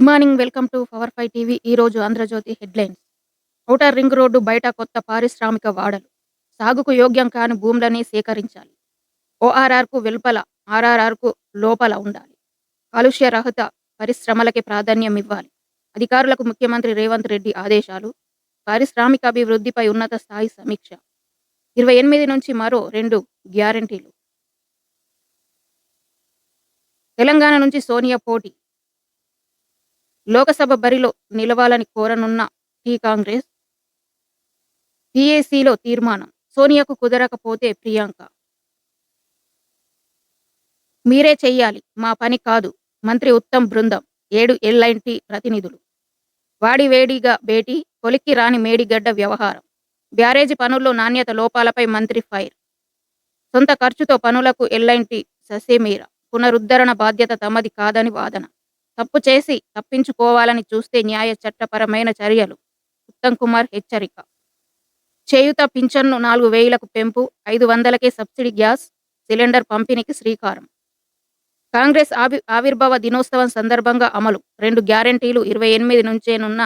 Good morning welcome to power five TV. ఈ రోజు Andhra Jyothi headlines. Outer ring road బయట కొత్త పారిశ్రామిక వాడలు. సాగుకు యోగ్యం కాని భూములని సేకరించాలి. ఓఆర్ఆర్కు వెలుపల ఆర్ఆర్ఆర్కు లోపల ఉండాలి. కాలుష్య రహిత పరిశ్రమలకి ప్రాధాన్యం ఇవ్వాలి. అధికారులకు ముఖ్యమంత్రి రేవంత్ రెడ్డి ఆదేశాలు. పారిశ్రామిక అభివృద్ధిపై ఉన్నత స్థాయి సమీక్ష. ఇరవై ఎనిమిది నుంచి మరో రెండు గ్యారంటీలు. తెలంగాణ నుంచి సోనియా పోటీ. లోకసభ బరిలో నిలవాలని కోరనున్న టీ కాంగ్రెస్ టీఏసీలో తీర్మానం. సోనియాకు కుదరకపోతే ప్రియాంక. మీరే చెయ్యాలి మా పని కాదు. మంత్రి ఉత్తమ్ బృందం ఏడు ఎల్ఐన్టీ ప్రతినిధులు. వాడివేడిగా భేటీ కొలిక్కి రాని మేడిగడ్డ వ్యవహారం. బ్యారేజీ పనుల్లో నాణ్యత లోపాలపై మంత్రి ఫైర్. సొంత ఖర్చుతో పనులకు ఎల్ఐన్టీ ససేమీర. పునరుద్ధరణ బాధ్యత తమది కాదని వాదన. తప్పు చేసి తప్పించుకోవాలని చూస్తే న్యాయ చట్టపరమైన చర్యలు. ఉత్తమ్ కుమార్ హెచ్చరిక. చేయుత పింఛన్ను నాలుగు వేలకు పెంపు ఐదు వందలకే సబ్సిడీ గ్యాస్ సిలిండర్ పంపిణీకి శ్రీకారం. కాంగ్రెస్ ఆవి ఆవిర్భావ దినోత్సవం సందర్భంగా అమలు. రెండు గ్యారంటీలు ఇరవై ఎనిమిది నుంచేనున్న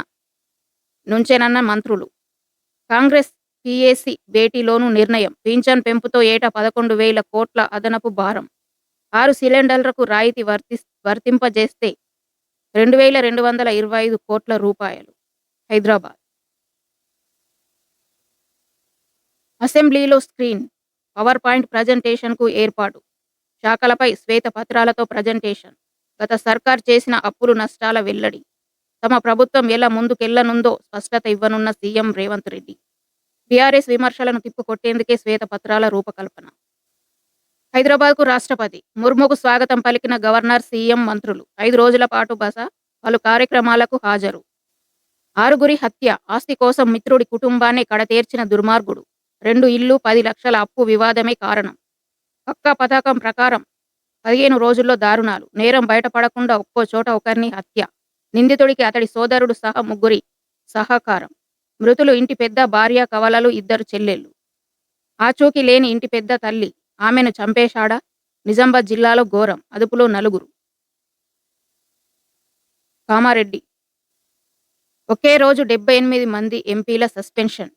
నుంచేనన్న మంత్రులు. కాంగ్రెస్ పిఏసి భేటీలోనూ నిర్ణయం. పింఛన్ పెంపుతో ఏటా పదకొండు వేల కోట్ల అదనపు భారం. ఆరు సిలిండర్లకు రాయితీ వర్తి వర్తింపజేస్తే రెండు వేల రెండు వందల ఇరవై ఐదు కోట్ల రూపాయలు హైదరాబాద్. అసెంబ్లీలో స్క్రీన్ పవర్ పాయింట్ ప్రజెంటేషన్కు ఏర్పాటు శాఖలపై శ్వేతపత్రాలతో ప్రజెంటేషన్ గత సర్కార్ చేసిన అప్పులు నష్టాల వెల్లడి తమ ప్రభుత్వం ఎలా ముందుకెళ్ళనుందో స్పష్టత ఇవ్వనున్న సీఎం రేవంత్ రెడ్డి. బీఆర్ఎస్ విమర్శలను తిప్పుకొట్టేందుకే శ్వేతపత్రాల రూపకల్పన. హైదరాబాద్కు రాష్ట్రపతి. ముర్ముకు స్వాగతం పలికిన గవర్నర్ సీఎం మంత్రులు. ఐదు రోజుల పాటు బస పలు కార్యక్రమాలకు హాజరు. ఆరుగురి హత్య ఆస్తి కోసం మిత్రుడి కుటుంబాన్ని కడతేర్చిన దుర్మార్గుడు. రెండు ఇల్లు పది లక్షల అప్పు వివాదమే కారణం. పక్కా పథకం ప్రకారం పదిహేను రోజుల్లో దారుణాలు. నేరం బయటపడకుండా ఒక్కో చోట ఒకరిని హత్య. నిందితుడికి అతడి సోదరుడు సహా ముగ్గురి సహకారం. మృతులు ఇంటి పెద్ద భార్య కవలలు ఇద్దరు చెల్లెళ్ళు. ఆచూకీ లేని ఇంటి పెద్ద తల్లి. ఆమెను చంపేశాడా? నిజామాబాద్ జిల్లాలో ఘోరం. అదుపులో నలుగురు. కామారెడ్డి. ఒకే రోజు డెబ్బై ఎనిమిది మంది ఎంపీల సస్పెన్షన్.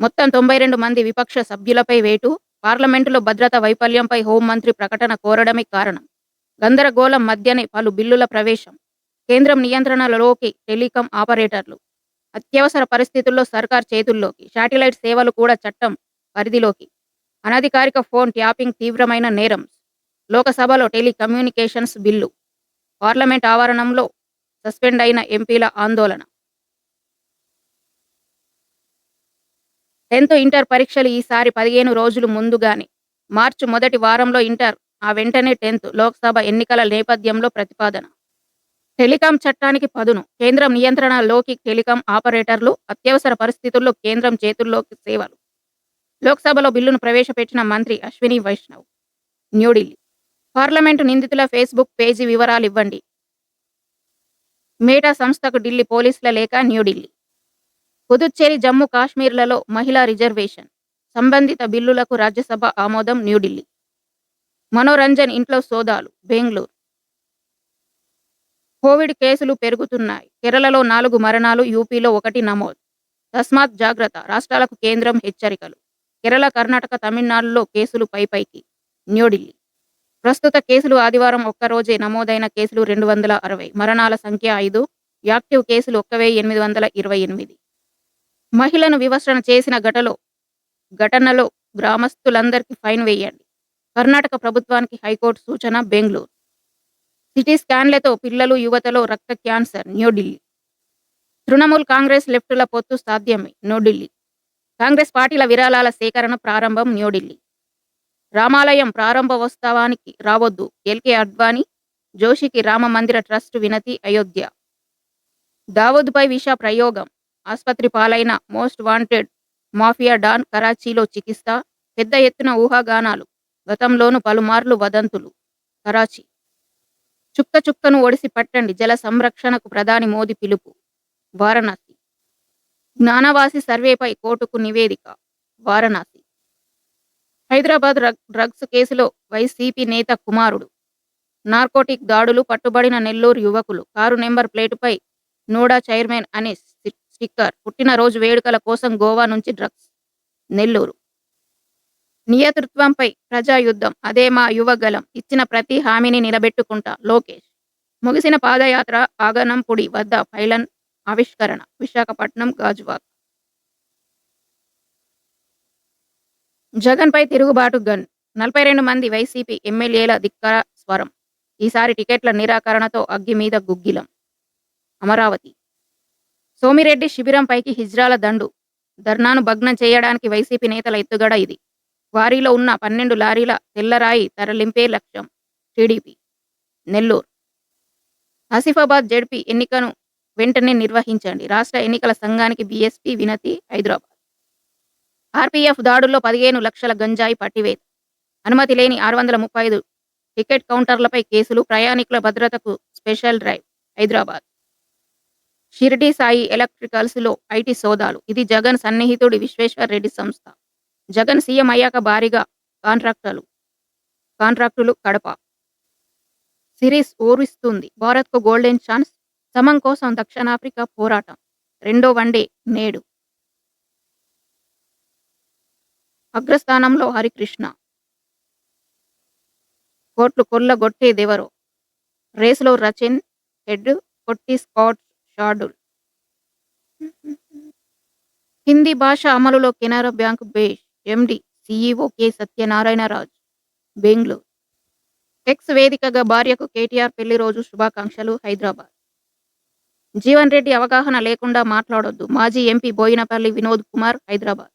మొత్తం తొంభై రెండు మంది విపక్ష సభ్యులపై వేటు. పార్లమెంటులో భద్రత వైఫల్యంపై హోంమంత్రి ప్రకటన కోరడమే కారణం. గందరగోళం మధ్యనే పలు బిల్లుల ప్రవేశం. కేంద్రం నియంత్రణలోకి టెలికాం ఆపరేటర్లు. అత్యవసర పరిస్థితుల్లో సర్కార్ చేతుల్లోకి. శాటిలైట్ సేవలు కూడా చట్టం పరిధిలోకి. అనధికారిక ఫోన్ ట్యాపింగ్ తీవ్రమైన నేరం. లోకసభలో టెలికమ్యూనికేషన్స్ బిల్లు. పార్లమెంట్ ఆవరణంలో సస్పెండ్ అయిన ఎంపీల ఆందోళన. టెన్త్ ఇంటర్ పరీక్షలు ఈసారి పదిహేను రోజులు ముందుగానే. మార్చి మొదటి వారంలో ఇంటర్ ఆ వెంటనే టెన్త్ లోక్సభ ఎన్నికల నేపథ్యంలో ప్రతిపాదన. టెలికాం చట్టానికి పదును. కేంద్రం నియంత్రణలోకి టెలికాం ఆపరేటర్లు అత్యవసర పరిస్థితుల్లో కేంద్రం చేతుల్లోకి సేవలు. లోక్సభలో బిల్లును ప్రవేశపెట్టిన మంత్రి అశ్విని వైష్ణవ్. న్యూఢిల్లీ. పార్లమెంటు నిందితుల ఫేస్బుక్ పేజీ వివరాలు ఇవ్వండి మేటా సంస్థకు ఢిల్లీ పోలీసుల లేఖ న్యూఢిల్లీ. పుదుచ్చేరి జమ్మూ కాశ్మీర్లలో మహిళా రిజర్వేషన్. సంబంధిత బిల్లులకు రాజ్యసభ ఆమోదం న్యూఢిల్లీ. మనోరంజన్ ఇంట్లో సోదాలు బెంగళూరు. కోవిడ్ కేసులు పెరుగుతున్నాయి. కేరళలో నాలుగు మరణాలు యూపీలో ఒకటి నమోదు. తస్మాత్ జాగ్రత్త. రాష్ట్రాలకు కేంద్రం హెచ్చరికలు. కేరళ కర్ణాటక తమిళనాడులో కేసులు పైపైకి న్యూఢిల్లీ ప్రస్తుత కేసులు ఆదివారం ఒక్కరోజే నమోదైన కేసులు రెండు వందల అరవై. మరణాల సంఖ్య ఐదు. యాక్టివ్ కేసులు ఒక్క వెయ్యి ఎనిమిది వందల ఇరవై ఎనిమిది. మహిళను వివసన చేసిన ఘటలో ఘటనలో గ్రామస్తులందరికీ ఫైన్ వేయండి. కర్ణాటక ప్రభుత్వానికి హైకోర్టు సూచన బెంగళూరు. సిటీ స్కాన్లతో పిల్లలు యువతలో రక్త క్యాన్సర్ న్యూఢిల్లీ తృణమూల్ కాంగ్రెస్ లెఫ్టుల పొత్తు సాధ్యమే న్యూఢిల్లీ కాంగ్రెస్ పార్టీల విరాళాల సేకరణ ప్రారంభం న్యూఢిల్లీ. రామాలయం ప్రారంభోత్సవానికి రావద్దు. ఎల్కే అడ్వాణి జోషికి రామ మందిర ట్రస్ట్ వినతి అయోధ్య. దావూద్పై విష ప్రయోగం. ఆసుపత్రి పాలైన మోస్ట్ వాంటెడ్ మాఫియా డాన్ కరాచీలో చికిత్స పెద్ద ఎత్తున ఊహాగానాలు. గతంలోను పలుమార్లు వదంతులు. కరాచీ. చుక్క చుక్కను ఒడిసి పట్టండి. జల సంరక్షణకు ప్రధాని మోదీ పిలుపు. వారణాసి. జ్ఞానవాసి సర్వేపై కోర్టుకు నివేదిక. వారణాసి. హైదరాబాద్ డ్రగ్స్ కేసులో వైసీపీ నేత కుమారుడు. నార్కోటిక్ దాడులు పట్టుబడిన నెల్లూరు యువకులు. కారు నెంబర్ ప్లేటుపై నోడా చైర్మన్ అనే స్టిక్కర్ పుట్టినరోజు వేడుకల కోసం గోవా నుంచి డ్రగ్స్. నెల్లూరు. నియతృత్వంపై ప్రజాయుద్ధం అదే మా యువగలం ఇచ్చిన ప్రతి హామీని నిలబెట్టుకుంటా లోకేష్. ముగిసిన పాదయాత్ర ఆగనంపుడి వద్ద పైలన్ ఆవిష్కరణ. విశాఖపట్నం గాజువాక్. జగన్పై తిరుగుబాటు గన్. నలభై రెండు మంది వైసీపీ ఎమ్మెల్యేల ధిక్కార స్వరం. ఈసారి టికెట్ల నిరాకరణతో అగ్గి మీద గుగ్గిలం. అమరావతి. సోమిరెడ్డి శిబిరంపైకి హిజ్రాల దండు. ధర్నాను భగ్నం చేయడానికి వైసీపీ నేతల ఎత్తుగడ ఇది. వారిలో ఉన్న పన్నెండు లారీల తెల్లరాయి తరలింపే లక్ష్యం. టీడీపీ. నెల్లూరు. ఆసిఫాబాద్ జడ్పీ ఎన్నికను వెంటనే నిర్వహించండి. రాష్ట్ర ఎన్నికల సంఘానికి బీఎస్పీ వినతి హైదరాబాద్. ఆర్పీఎఫ్ దాడుల్లో పదిహేను లక్షల గంజాయి పట్టివేత. అనుమతి లేని ఆరు వందల ముప్పై ఐదు టికెట్ కౌంటర్లపై కేసులు ప్రయాణికుల భద్రతకు స్పెషల్ డ్రైవ్ హైదరాబాద్. షిర్డి సాయి ఎలక్ట్రికల్స్లో ఐటీ సోదాలు. ఇది జగన్ సన్నిహితుడి విశ్వేశ్వర్ రెడ్డి సంస్థ. జగన్ సీఎం అయ్యాక భారీగా కాంట్రాక్టర్లు కాంట్రాక్టులు కడప. సిరీస్ ఓరిస్తుంది భారత్కు గోల్డెన్ ఛాన్స్ సమం కోసం దక్షిణాఫ్రికా పోరాటం. రెండో వన్డే నేడు. అగ్రస్థానంలో హరికృష్ణ. కోట్లు కొల్లగొట్టేదెవరో రేసులో రచిన్ హెడ్ కొట్టి స్కాట్ షార్డుల్. హిందీ భాష అమలులో Canara bank బేష్ MD CEO K Satyanarayana Raju Bengaluru. X వేదికగా భార్యకు కేటీఆర్ పెళ్ళి రోజు శుభాకాంక్షలు హైదరాబాద్. జీవన్ రెడ్డి అవగాహన లేకుండా మాట్లాడొద్దు. మాజీ ఎంపీ బోయినపల్లి వినోద్ కుమార్ హైదరాబాద్.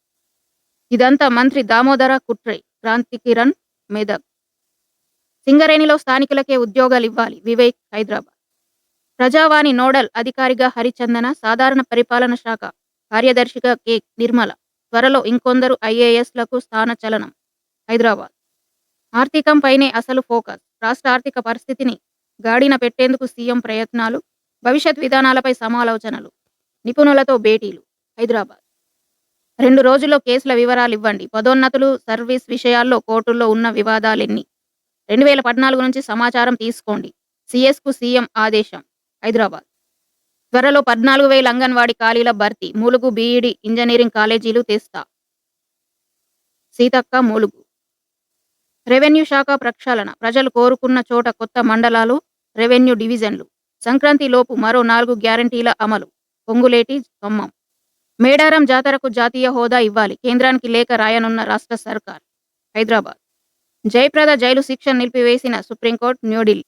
ఇదంతా మంత్రి దామోదర కుట్రే క్రాంతి కిరణ్ మెదక్. సింగరేణిలో స్థానికులకే ఉద్యోగాలు ఇవ్వాలి వివేక్ హైదరాబాద్. ప్రజావాణి నోడల్ అధికారిగా హరిచందన సాధారణ పరిపాలన శాఖ కార్యదర్శిగా కె. నిర్మల. త్వరలో ఇంకొందరు ఐఏఎస్లకు స్థానచలనం హైదరాబాద్. ఆర్థికంపైనే అసలు ఫోకస్. రాష్ట్ర ఆర్థిక పరిస్థితిని గాడిన పెట్టేందుకు సీఎం ప్రయత్నాలు భవిష్యత్ విధానాలపై సమాలోచనలు నిపుణులతో భేటీలు హైదరాబాద్. రెండు రోజుల్లో కేసుల వివరాలు ఇవ్వండి పదోన్నతులు సర్వీస్ విషయాల్లో కోర్టుల్లో ఉన్న వివాదాలెన్ని. రెండు వేల పద్నాలుగు నుంచి సమాచారం తీసుకోండి. సిఎస్కు సీఎం ఆదేశం హైదరాబాద్. త్వరలో పద్నాలుగు వేల అంగన్వాడి ఖాళీల భర్తీ మూలుగు బీఈడి ఇంజనీరింగ్ కాలేజీలు తెస్తా. సీతక్క మూలుగు. రెవెన్యూ శాఖ ప్రక్షాళన ప్రజలు కోరుకున్న చోట కొత్త మండలాలు రెవెన్యూ డివిజన్లు. సంక్రాంతి లోపు మరో నాలుగు గ్యారంటీల అమలు. పొంగులేటి ఖమ్మం. మేడారం జాతరకు జాతీయ హోదా ఇవ్వాలి. కేంద్రానికి లేఖ రాయనున్న రాష్ట్ర సర్కార్. హైదరాబాద్. జయప్రద జైలు శిక్ష నిలిపివేసిన సుప్రీంకోర్టు న్యూఢిల్లీ.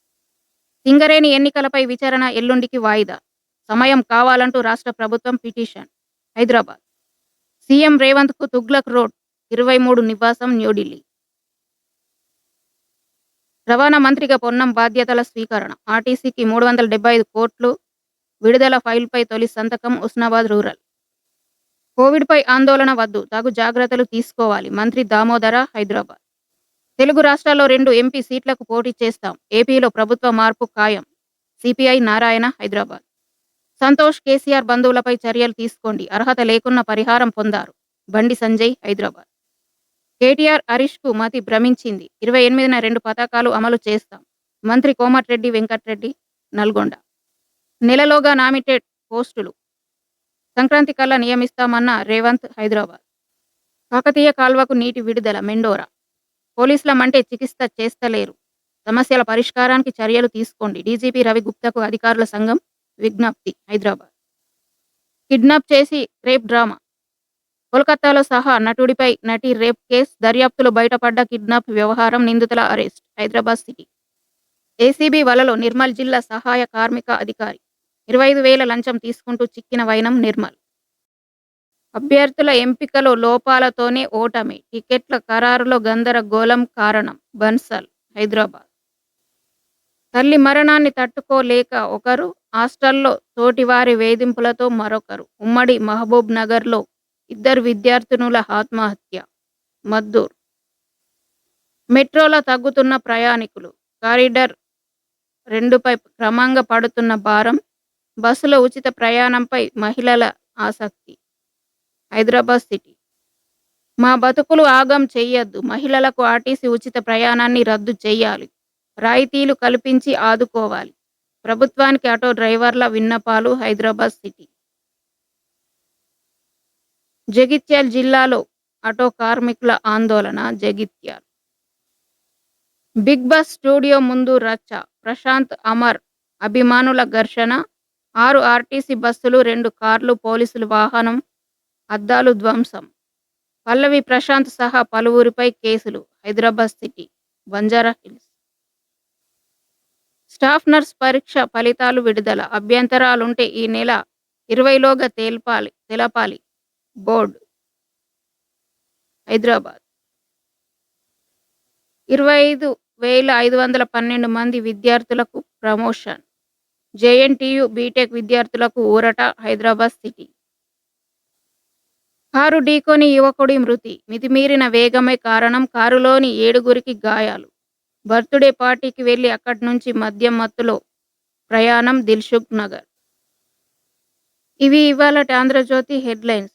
సింగరేణి ఎన్నికలపై విచారణ ఎల్లుండికి వాయిదా. సమయం కావాలంటూ రాష్ట్ర ప్రభుత్వం పిటిషన్. హైదరాబాద్. సీఎం రేవంత్కు తుగ్లక్ రోడ్ ఇరవై మూడు నివాసం న్యూఢిల్లీ. రవాణా మంత్రిగా పొన్నం బాధ్యతల స్వీకరణ. ఆర్టీసీకి మూడు వందల డెబ్బై ఐదు కోట్లు విడుదల ఫైల్పై తొలి సంతకం ఉస్నాబాద్ రూరల్. కోవిడ్పై ఆందోళన వద్దు తగు జాగ్రత్తలు తీసుకోవాలి మంత్రి దామోదర హైదరాబాద్. తెలుగు రాష్ట్రాల్లో రెండు ఎంపీ సీట్లకు పోటీ చేస్తాం ఏపీలో ప్రభుత్వ మార్పు ఖాయం సిపిఐ నారాయణ హైదరాబాద్. సంతోష్ కేసీఆర్ బంధువులపై చర్యలు తీసుకోండి అర్హత లేకున్న పరిహారం పొందారు బండి సంజయ్ హైదరాబాద్. కేటీఆర్ హరీష్కు మతి భ్రమించింది. ఇరవై ఎనిమిదిన రెండు పథకాలు అమలు చేస్తాం. మంత్రి కోమటిరెడ్డి వెంకట్రెడ్డి నల్గొండ. నెలలోగా నామిటెడ్ పోస్టులు. సంక్రాంతి కల్లా నియమిస్తామన్న రేవంత్ హైదరాబాద్. కాకతీయ కాల్వకు నీటి విడుదల మెండోరా. పోలీసుల మంటే చికిత్స చేస్తలేరు. సమస్యల పరిష్కారానికి చర్యలు తీసుకోండి. డీజీపీ రవి గుప్తాకు అధికారుల సంఘం విజ్ఞప్తి హైదరాబాద్. కిడ్నాప్ చేసి రేప్ డ్రామా. కోల్కతాలో సహా నటుడిపై నటి రేప్ కేసు దర్యాప్తులో బయటపడ్డ కిడ్నాప్ వ్యవహారం నిందితుల అరెస్ట్ హైదరాబాద్ సిటీ. ఏసీబీ వలలో నిర్మల్ జిల్లా సహాయ కార్మిక అధికారి. ఇరవై ఐదు వేల లంచం తీసుకుంటూ చిక్కిన వైనం నిర్మల్. అభ్యర్థుల ఎంపికలో లోపాలతోనే ఓటమి. టికెట్ల ఖరారులో గందరగోళం కారణం బన్సల్ హైదరాబాద్. తల్లి మరణాన్ని తట్టుకోలేక ఒకరు హాస్టల్లో తోటివారి వేధింపులతో మరొకరు. ఉమ్మడి మహబూబ్ నగర్లో ఇద్దరు విద్యార్థినుల ఆత్మహత్య. మద్దూర్. మెట్రోలో తగ్గుతున్న ప్రయాణికులు. కారిడార్ రెండుపై క్రమంగా పడుతున్న భారం. బస్సులో ఉచిత ప్రయాణంపై మహిళల ఆసక్తి. హైదరాబాద్ సిటీ. మా బతుకులు ఆగం చెయ్యొద్దు. మహిళలకు ఆర్టీసీ ఉచిత ప్రయాణాన్ని రద్దు చేయాలి రాయితీలు కల్పించి ఆదుకోవాలి. ప్రభుత్వానికి ఆటో డ్రైవర్ల విన్నపాలు హైదరాబాద్ సిటీ. జగిత్యాల జిల్లాలో ఆటో కార్మికుల ఆందోళన జగిత్యాల్. బిగ్ బాస్ స్టూడియో ముందు రచ్చ ప్రశాంత్ అమర్ అభిమానుల ఘర్షణ ఆరు ఆర్టీసీ బస్సులు రెండు కార్లు పోలీసులు వాహనం అద్దాలు ధ్వంసం. పల్లవి ప్రశాంత్ సహా పలువురిపై కేసులు Hyderabad city Banjara Hills. Staff nurse పరీక్ష ఫలితాలు విడుదల అభ్యంతరాలుంటే ఈ నెల ఇరవైలోగా తేల్పాలి తెలపాలి. బోర్డు. హైదరాబాద్. ఇరవై ఐదు వేల ఐదు వందల పన్నెండు మంది విద్యార్థులకు ప్రమోషన్. జేఎన్టీయు బీటెక్ విద్యార్థులకు ఊరట హైదరాబాద్ సిటీ. కారు ఢీకొని యువకుడి మృతి. మితిమీరిన వేగమే కారణం కారులోని ఏడుగురికి గాయాలు. బర్త్డే పార్టీకి వెళ్ళి అక్కడి నుంచి మద్యం మత్తులో ప్రయాణం దిల్సుఖ్ నగర్ ఇవి ఇవాళ ఆంధ్రజ్యోతి హెడ్లైన్స్.